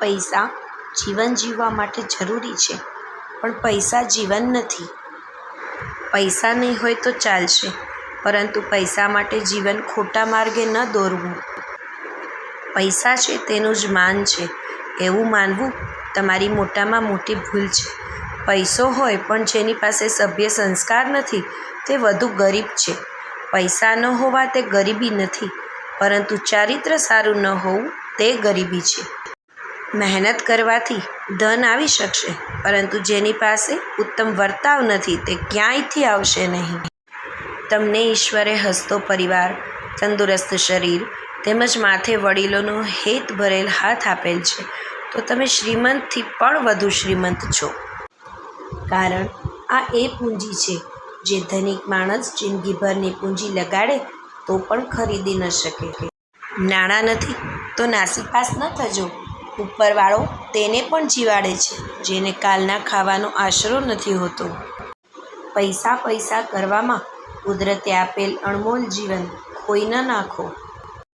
પૈસા જીવન જીવવા માટે જરૂરી છે. પણ પૈસા જીવન નથી. પૈસા નહીં હોય તો ચાલશે. પરંતુ પૈસા માટે જીવન ખોટા માર્ગે ન દોરવું. પૈસા છે તેનું જ માન છે. એવું માનવું તમારી મોટામાં મોટી ભૂલ છે. પૈસો હોય પણ જેની પાસે સભ્ય સંસ્કાર નથી, તે વધુ ગરીબ છે. પૈસા ન હોવા તે ગરીબી નથી, પરંતુ ચારિત્ર સારું ન હોવું તે ગરીબી છે. મહેનત કરવાથી ધન આવી શકશે, પરંતુ જેની પાસે ઉત્તમ વર્તાવ નથી તે ક્યાંયથી આવશે નહીં. તમને ઈશ્વરે હસતો પરિવાર, તંદુરસ્ત શરીર તેમજ માથે વડીલોનો હેત ભરેલ હાથ આપેલ છે, તો તમે શ્રીમંતથી પણ વધુ શ્રીમંત છો. કારણ આ એ પૂંજી છે, જે ધનિક માણસ જિંદગીભરની પૂંજી લગાડે તો પણ ખરીદી ન શકે. નાણાં નથી તો નાસીપાસ ન થજો. ઉપરવાળો તેને પણ જીવાડે છે, જેને કાલના ખાવાનો આશરો નથી હોતો. પૈસા પૈસા કરવામાં કુદરતે આપેલ અણમોલ જીવન ખોઈ ન નાખો.